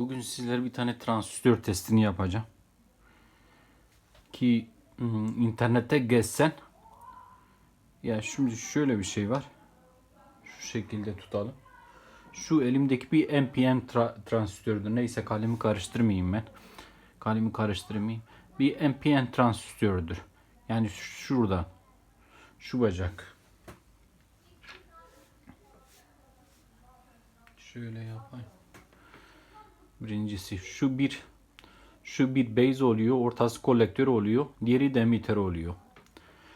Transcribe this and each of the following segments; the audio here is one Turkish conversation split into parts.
Bugün sizlere bir tane transistör testini yapacağım. Ki hmm, internette gezsen ya şimdi şöyle bir şey var. Şu şekilde tutalım. Şu elimdeki bir NPN tra- transistördür. Neyse kalemi karıştırmayayım ben. Kalemi karıştırmayayım. Bir NPN transistördür. Yani şurada. Şu bacak. Şöyle yapayım. Birincisi şu bir şu bir base oluyor, ortası kolektör oluyor, diğeri de emitter oluyor.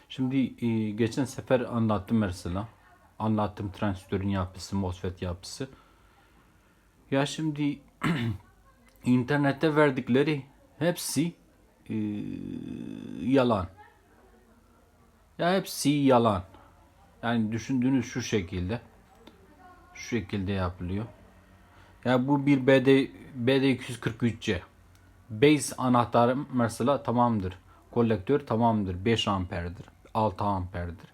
Şimdi e, geçen sefer anlattım mesela. Anlattım transistörün yapısı, MOSFET yapısı. Ya şimdi internette verdikleri hepsi e, yalan. Ya hepsi yalan. Yani düşündüğünüz şu şekilde. Şu şekilde yapılıyor. Ya bu bir BD BD243C. Base anahtarı mesela tamamdır. Kolektör tamamdır. 5 amperdir. 6 amperdir.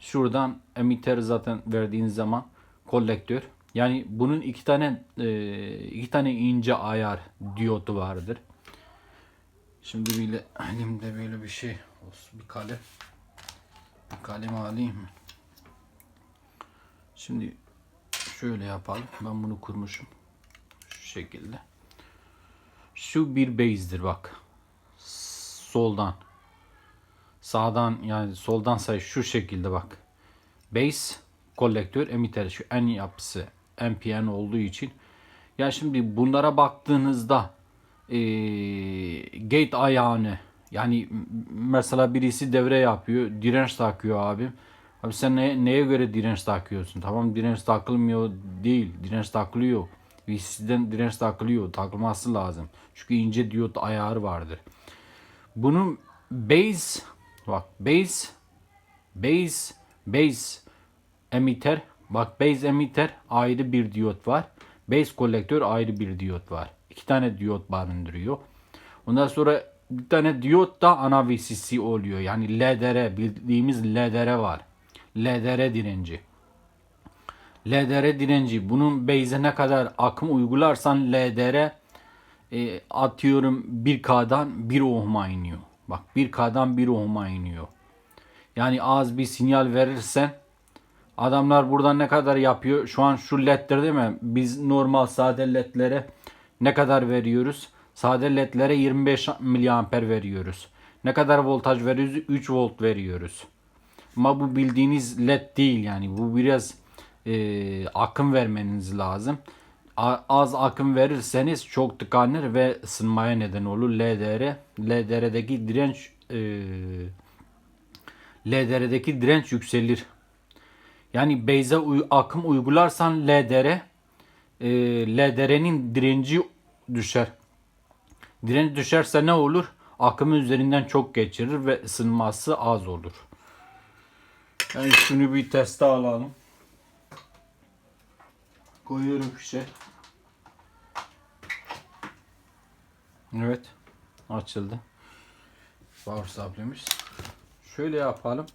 Şuradan emitter zaten verdiğiniz zaman kolektör. Yani bunun iki tane e, iki tane ince ayar diyotu vardır. Şimdi böyle elimde böyle bir şey olsun. Bir kalem. Bir kalem alayım? Şimdi şöyle yapalım. Ben bunu kurmuşum. Şu şekilde. Şu bir base'dir bak. Soldan. Sağdan yani soldan say şu şekilde bak. Base, kolektör, emitter şu en yapısı NPN olduğu için. Ya şimdi bunlara baktığınızda eee, gate ayağını yani mesela birisi devre yapıyor, direnç takıyor abim. Abi sen ne- neye göre direnç takıyorsun? Tamam direnç takılmıyor değil, direnç takılıyor. VCC'den direnç takılıyor, takılması lazım. Çünkü ince diyot ayarı vardır. Bunun base bak base base base emitter bak base emitter ayrı bir diyot var. Base kolektör ayrı bir diyot var. İki tane diyot barındırıyor. Ondan sonra bir tane diyot da ana VCC oluyor. Yani LDR bildiğimiz LDR var. LDR direnci. LDR direnci bunun base'e ne kadar akım uygularsan LDR e, atıyorum 1K'dan 1 ohm'a iniyor. Bak 1K'dan 1 ohm'a iniyor. Yani az bir sinyal verirsen adamlar buradan ne kadar yapıyor? Şu an şu ledler değil mi? Biz normal sade ledlere ne kadar veriyoruz? Sade ledlere 25 miliamper veriyoruz. Ne kadar voltaj veriyoruz? 3 volt veriyoruz. Ama bu bildiğiniz led değil yani. Bu biraz e, akım vermeniz lazım. A- az akım verirseniz çok tıkanır ve ısınmaya neden olur. LDR, LDR'deki direnç e, LDR'deki direnç yükselir. Yani base'e uy- akım uygularsan LDR e, LDR'nin direnci düşer. Direnç düşerse ne olur? Akımı üzerinden çok geçirir ve ısınması az olur. Yani şunu bir teste alalım. Koyuyorum fişe. Evet. Açıldı. Supply'miz. Şöyle yapalım.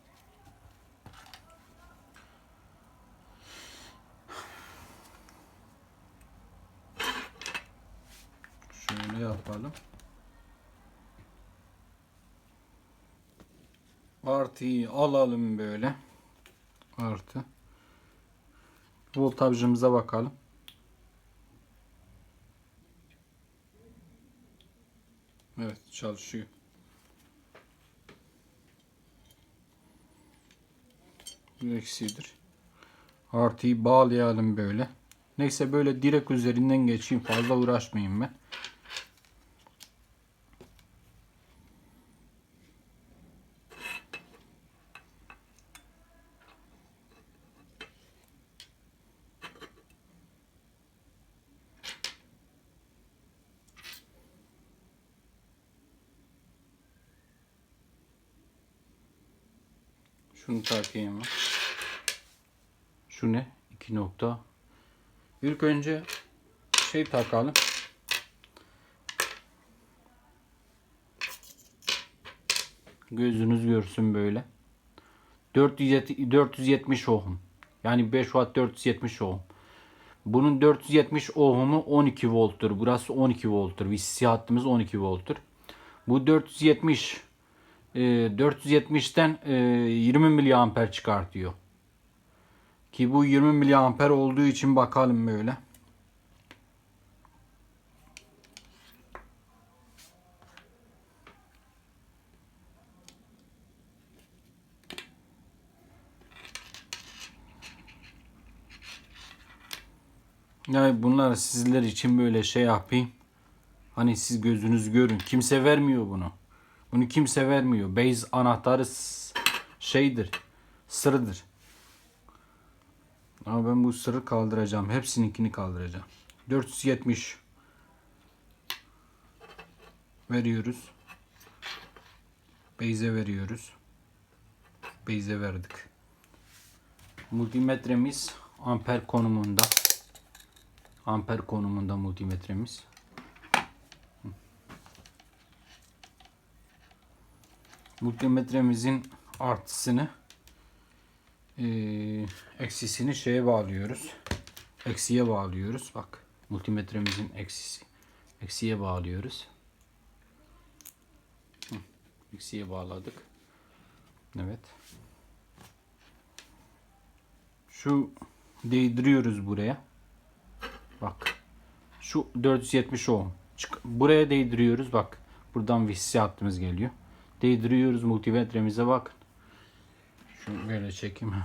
Şöyle yapalım. Artıyı alalım böyle. Artı. Voltajımıza bakalım. Evet çalışıyor. Bu eksidir. Artıyı bağlayalım böyle. Neyse böyle direkt üzerinden geçeyim. Fazla uğraşmayayım ben. Şunu takayım. Şu ne? 2 nokta. İlk önce şey takalım. Gözünüz görsün böyle. 470 470 ohm. Yani 5 watt 470 ohm. Bunun 470 ohmu 12 volttur. Burası 12 volttur. VCC hattımız 12 volttur. Bu 470 e, 470'ten e, 20 miliamper çıkartıyor. Ki bu 20 miliamper olduğu için bakalım böyle. Yani bunlar sizler için böyle şey yapayım. Hani siz gözünüz görün. Kimse vermiyor bunu. Bunu kimse vermiyor. Base anahtarı şeydir. Sırdır. Ama ben bu sırrı kaldıracağım. Hepsininkini kaldıracağım. 470 veriyoruz. Base'e veriyoruz. Base'e verdik. Multimetremiz amper konumunda. Amper konumunda multimetremiz. Multimetremizin artısını eee, eksisini şeye bağlıyoruz. Eksiye bağlıyoruz. Bak multimetremizin eksisi. Eksiye bağlıyoruz. Hı, Eksiye bağladık. Evet. Şu değdiriyoruz buraya. Bak. Şu 470 ohm. Çık buraya değdiriyoruz bak. Buradan VCC hattımız geliyor. Değdiriyoruz multimetremize bakın. Şunu böyle çekeyim.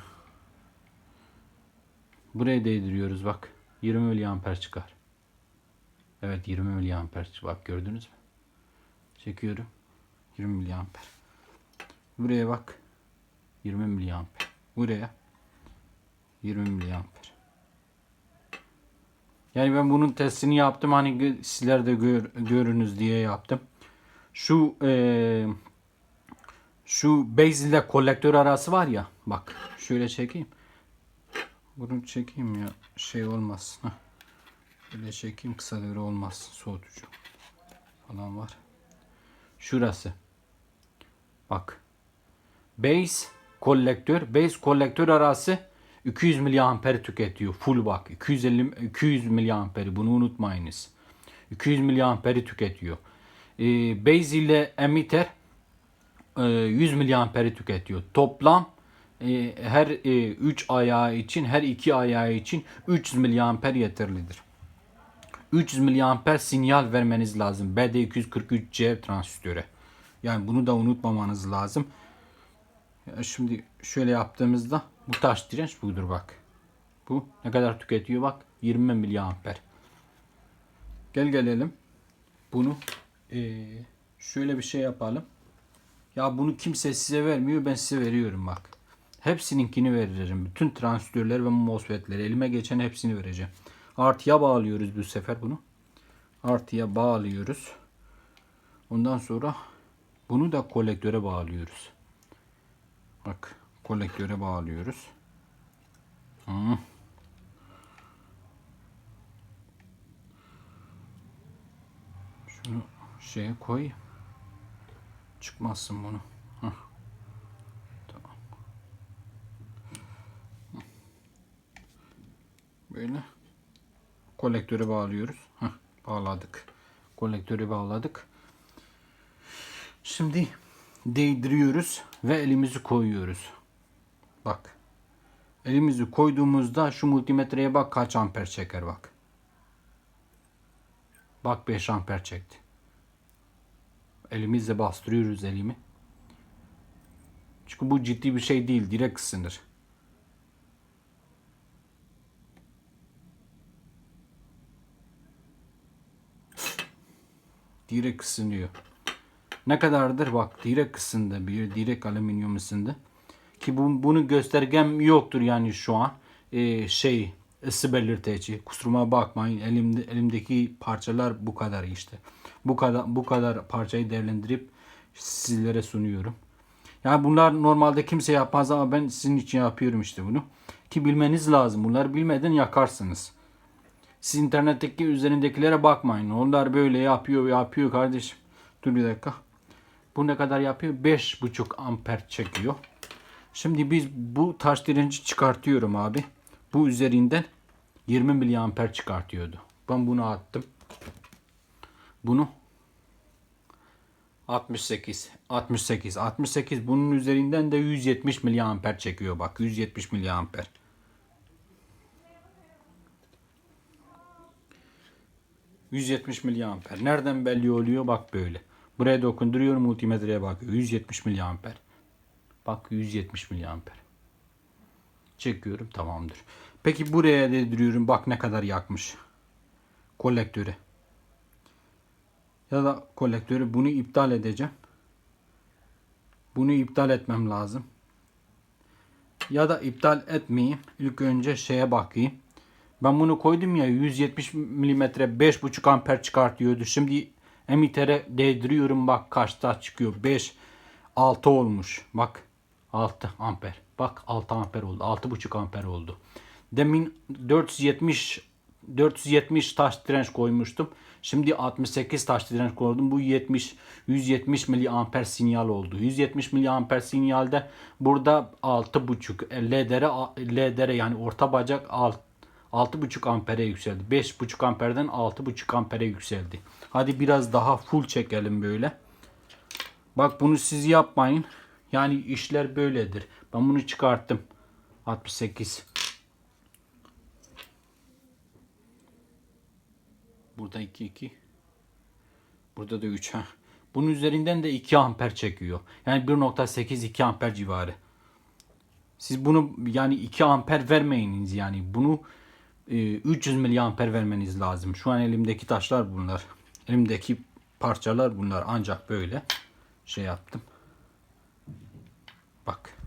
Buraya değdiriyoruz bak. 20 miliamper çıkar. Evet 20 miliamper. çık- Bak gördünüz mü? Çekiyorum. 20 miliamper. Buraya bak. 20 miliamper. Buraya 20 miliamper. Yani ben bunun testini yaptım hani sizler de gör, görünüz diye yaptım. Şu eee şu base ile kolektör arası var ya bak şöyle çekeyim. Bunu çekeyim ya şey olmaz. Heh. Böyle çekeyim kısa devre olmaz soğutucu falan var. Şurası. Bak. Base kolektör, base kolektör arası 200 miliamper tüketiyor. Full bak. 250 200 miliamperi bunu unutmayınız. 200 miliamperi tüketiyor. Ee, base ile emitter 100 miliamperi tüketiyor. Toplam e, her 3 ayağı için, her 2 ayağı için 300 miliamper yeterlidir. 300 miliamper sinyal vermeniz lazım. BD243C transistöre. Yani bunu da unutmamanız lazım. Şimdi şöyle yaptığımızda bu taş direnç budur bak. Bu ne kadar tüketiyor bak 20 miliamper. Gel gelelim. Bunu şöyle bir şey yapalım. Ya bunu kimse size vermiyor ben size veriyorum bak. Hepsininkini veririm. Bütün transistörler ve MOSFET'leri elime geçen hepsini vereceğim. Artıya bağlıyoruz bu sefer bunu. Artıya bağlıyoruz. Ondan sonra bunu da kolektöre bağlıyoruz. Bak kolektöre bağlıyoruz. Hı. Şunu şeye koy. Çıkmazsın bunu. Tamam. Böyle kolektöre bağlıyoruz. Hah, bağladık. Kolektöre bağladık. Şimdi değdiriyoruz ve elimizi koyuyoruz. Bak. Elimizi koyduğumuzda şu multimetreye bak kaç amper çeker bak. Bak 5 amper çekti. Elimizle bastırıyoruz elimi. Çünkü bu ciddi bir şey değil. Direkt ısınır. Direkt ısınıyor. Ne kadardır? Bak direkt ısındı. Bir direkt alüminyum ısındı. Ki bu, bunu göstergem yoktur yani şu an. Ee, şey ısı belirteci. Kusuruma bakmayın. Elimde elimdeki parçalar bu kadar işte. Bu kadar bu kadar parçayı değerlendirip sizlere sunuyorum. Yani bunlar normalde kimse yapmaz ama ben sizin için yapıyorum işte bunu. Ki bilmeniz lazım. Bunları bilmeden yakarsınız. Siz internetteki üzerindekilere bakmayın. Onlar böyle yapıyor yapıyor kardeşim. Dur bir dakika. Bu ne kadar yapıyor? 5,5 amper çekiyor. Şimdi biz bu taş direnci çıkartıyorum abi. Bu üzerinden 20 miliamper çıkartıyordu. Ben bunu attım. Bunu 68 68 68 bunun üzerinden de 170 miliamper çekiyor bak 170 miliamper. ...170 miliamper. Nereden belli oluyor? Bak böyle. Buraya dokunduruyorum multimetreye bakıyor. 170 miliamper. Bak 170 miliamper. Çekiyorum tamamdır. Peki buraya dediriyorum. Bak ne kadar yakmış. Kolektörü. Ya da kolektörü bunu iptal edeceğim. Bunu iptal etmem lazım. Ya da iptal etmeyeyim. İlk önce şeye bakayım. Ben bunu koydum ya 170 milimetre 5.5 amper çıkartıyordu. Şimdi emitere değdiriyorum bak kaçta çıkıyor. 5 6 olmuş. Bak 6 amper. Bak 6 amper oldu. 6.5 amper oldu. Demin 470 470 taş direnç koymuştum. Şimdi 68 taş direnç koydum. Bu 70 170 miliamper sinyal oldu. 170 miliamper sinyalde burada 6.5 LDR LDR yani orta bacak 6 6.5 ampere yükseldi. 5.5 amperden 6.5 ampere yükseldi. Hadi biraz daha full çekelim böyle. Bak bunu siz yapmayın. Yani işler böyledir. Ben bunu çıkarttım. 68. Burada 2 2. Burada da 3 ha. Bunun üzerinden de 2 amper çekiyor. Yani 1.8 2 amper civarı. Siz bunu yani 2 amper vermeyiniz yani. Bunu e, 300 miliamper vermeniz lazım. Şu an elimdeki taşlar bunlar. Elimdeki parçalar bunlar. Ancak böyle şey yaptım. Bak.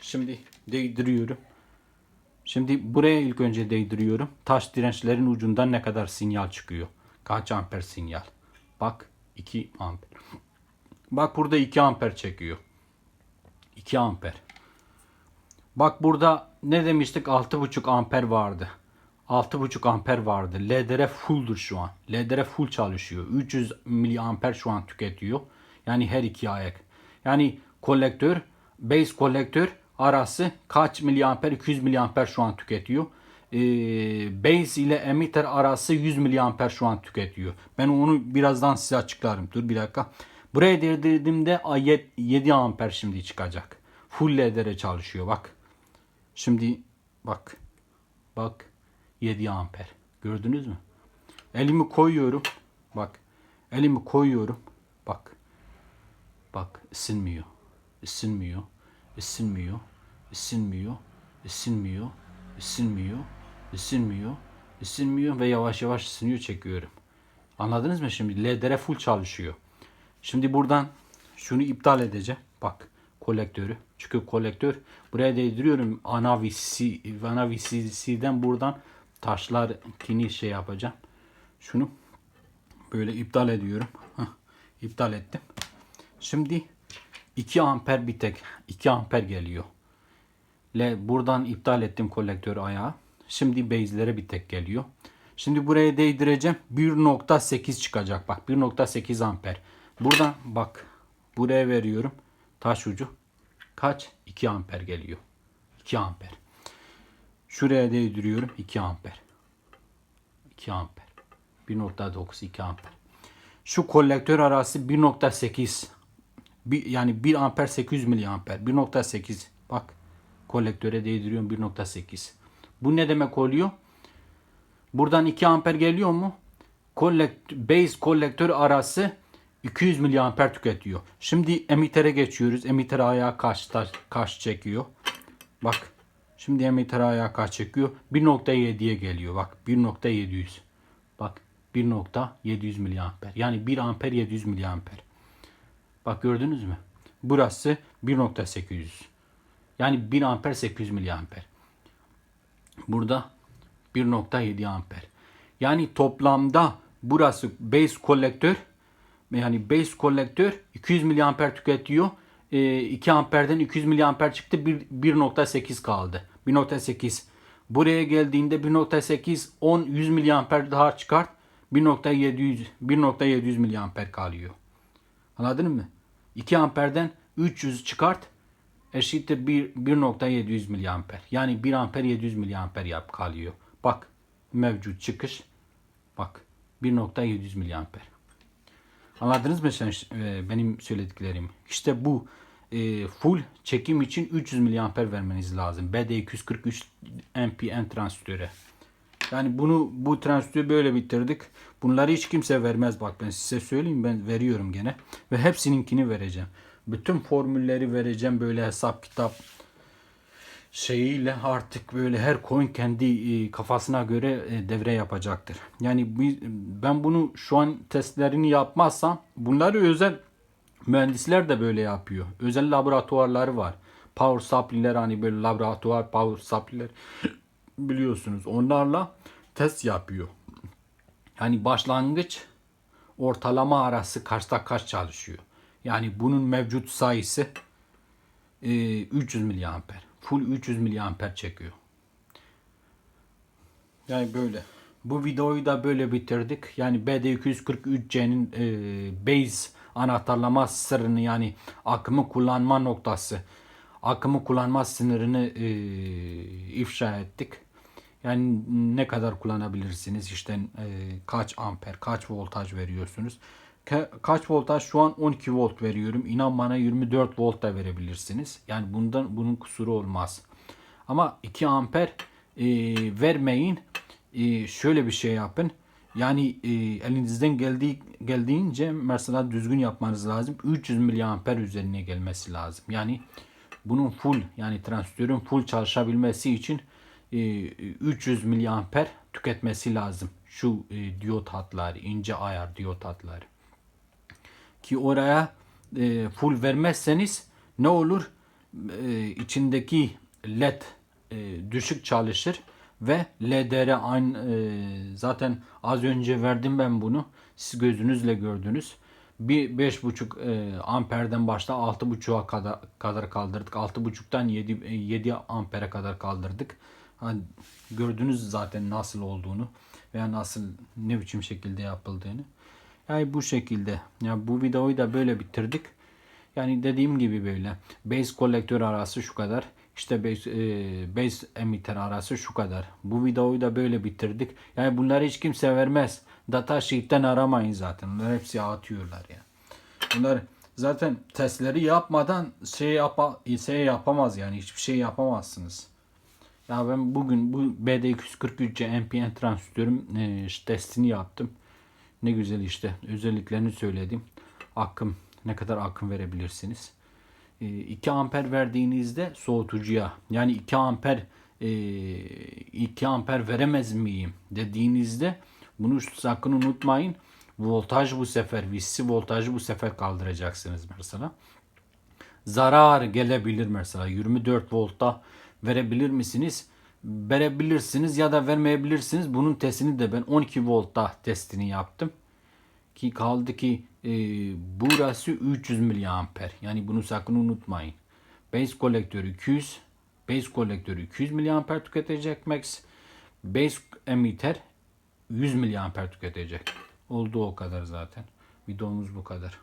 Şimdi değdiriyorum. Şimdi buraya ilk önce değdiriyorum. Taş dirençlerin ucundan ne kadar sinyal çıkıyor. Kaç amper sinyal. Bak 2 amper. Bak burada 2 amper çekiyor. 2 amper. Bak burada ne demiştik? 6.5 amper vardı. 6.5 amper vardı. LDR fulldur şu an. LDR full çalışıyor. 300 miliamper şu an tüketiyor. Yani her iki ayak. Yani kolektör, base kolektör arası kaç miliamper? 200 miliamper şu an tüketiyor. Ee, base ile emitter arası 100 miliamper şu an tüketiyor. Ben onu birazdan size açıklarım. Dur bir dakika. Buraya değdirdiğimde 7 amper şimdi çıkacak. Full LDR çalışıyor bak. Şimdi bak. Bak 7 amper. Gördünüz mü? Elimi koyuyorum. Bak. Elimi koyuyorum. Bak. Bak ısınmıyor. Isınmıyor. Isınmıyor. Isınmıyor. Isınmıyor. Isınmıyor. Isınmıyor. Isınmıyor ve yavaş yavaş ısınıyor çekiyorum. Anladınız mı şimdi? LDR full çalışıyor. Şimdi buradan şunu iptal edeceğim. Bak kolektörü. Çünkü kolektör buraya değdiriyorum. Ana VCC, ana VCC'den buradan taşlar tini şey yapacağım. Şunu böyle iptal ediyorum. Heh, iptal ettim. Şimdi 2 amper bir tek 2 amper geliyor. Le buradan iptal ettim kolektör ayağı. Şimdi base'lere bir tek geliyor. Şimdi buraya değdireceğim. 1.8 çıkacak. Bak 1.8 amper. Buradan bak buraya veriyorum. Taş ucu. Kaç? 2 amper geliyor. 2 amper. Şuraya değdiriyorum. 2 amper. 2 amper. 1.9 2 amper. Şu kolektör arası 1.8 bir, yani 1 amper 800 miliamper. 1.8 bak kolektöre değdiriyorum 1.8. Bu ne demek oluyor? Buradan 2 amper geliyor mu? Kollekt, base kolektör arası 200 miliamper tüketiyor. Şimdi emitere geçiyoruz. Emitter ayağı kaç, kaç çekiyor? Bak. Şimdi emitter ayağı kaç çekiyor? 1.7'ye geliyor. Bak 1.700. Bak 1.700 miliamper. Yani 1 amper 700 miliamper. Bak gördünüz mü? Burası 1.800. Yani 1 amper 800 miliamper. Burada 1.7 amper. Yani toplamda burası base kolektör yani base kolektör 200 miliamper tüketiyor. E, 2 amperden 200 miliamper çıktı. 1.8 kaldı. 1.8. Buraya geldiğinde 1.8 10 100 miliamper daha çıkart. 1.700 1.700 miliamper kalıyor. Anladın mı? 2 amperden 300 çıkart. Eşittir 1 1.700 miliamper. Yani 1 amper 700 miliamper yap kalıyor. Bak mevcut çıkış. Bak 1.700 miliamper. Anladınız mı sen e, benim söylediklerimi? İşte bu e, full çekim için 300 miliamper vermeniz lazım. BD243 NPN transistörü. Yani bunu bu transistörü böyle bitirdik. Bunları hiç kimse vermez bak ben size söyleyeyim ben veriyorum gene. Ve hepsininkini vereceğim. Bütün formülleri vereceğim böyle hesap kitap şeyiyle artık böyle her coin kendi e, kafasına göre e, devre yapacaktır. Yani ben bunu şu an testlerini yapmazsam bunları özel mühendisler de böyle yapıyor. Özel laboratuvarları var. Power supply'ler hani böyle laboratuvar power supply'ler biliyorsunuz. Onlarla test yapıyor. Yani başlangıç ortalama arası kaçta kaç çalışıyor. Yani bunun mevcut sayısı e, 300 miliamper. Full 300 miliamper çekiyor. Yani böyle. Bu videoyu da böyle bitirdik. Yani BD243C'nin e, base anahtarlama sırrını yani akımı kullanma noktası, akımı kullanma sınırını e, ifşa ettik. Yani ne kadar kullanabilirsiniz? İşte e, kaç amper, kaç voltaj veriyorsunuz? Ka- kaç voltaj? Şu an 12 volt veriyorum. İnan bana 24 volt da verebilirsiniz. Yani bundan bunun kusuru olmaz. Ama 2 amper e, vermeyin. E, şöyle bir şey yapın. Yani e, elinizden geldiği geldiğince mesela düzgün yapmanız lazım. 300 miliamper üzerine gelmesi lazım. Yani bunun full yani transistörün full çalışabilmesi için e, 300 miliamper tüketmesi lazım. Şu e, diyot hatları, ince ayar diyot hatları. Ki oraya e, full vermezseniz ne olur? E, içindeki led e, düşük çalışır ve LDR aynı e, zaten az önce verdim ben bunu. Siz gözünüzle gördünüz. Bir 5.5 e, amperden başta 6.5'a kadar, kadar kaldırdık. 6.5'tan 7, 7 ampere kadar kaldırdık. Hani gördünüz zaten nasıl olduğunu veya nasıl ne biçim şekilde yapıldığını. Yani bu şekilde. Yani bu videoyu da böyle bitirdik. Yani dediğim gibi böyle. Base kolektör arası şu kadar. İşte base, e, base emitter arası şu kadar. Bu videoyu da böyle bitirdik. Yani bunları hiç kimse vermez. Data sheet'ten aramayın zaten. Bunlar hepsi atıyorlar ya. Yani. Bunlar zaten testleri yapmadan şey, yapa, şey yapamaz yani. Hiçbir şey yapamazsınız. Ya ben bugün bu BD243C NPN transistörüm e, testini yaptım. Ne güzel işte özelliklerini söyledim. Akım ne kadar akım verebilirsiniz. E, 2 amper verdiğinizde soğutucuya yani 2 amper e, 2 amper veremez miyim dediğinizde bunu sakın unutmayın. Voltaj bu sefer VC voltajı bu sefer kaldıracaksınız mesela. Zarar gelebilir mesela 24 voltta verebilir misiniz? Verebilirsiniz ya da vermeyebilirsiniz. Bunun testini de ben 12 voltta testini yaptım. Ki kaldı ki e, burası 300 miliamper. Yani bunu sakın unutmayın. Base kolektörü 200. Base kolektörü 200 miliamper tüketecek max. Base emitter 100 miliamper tüketecek. Oldu o kadar zaten. Videomuz bu kadar.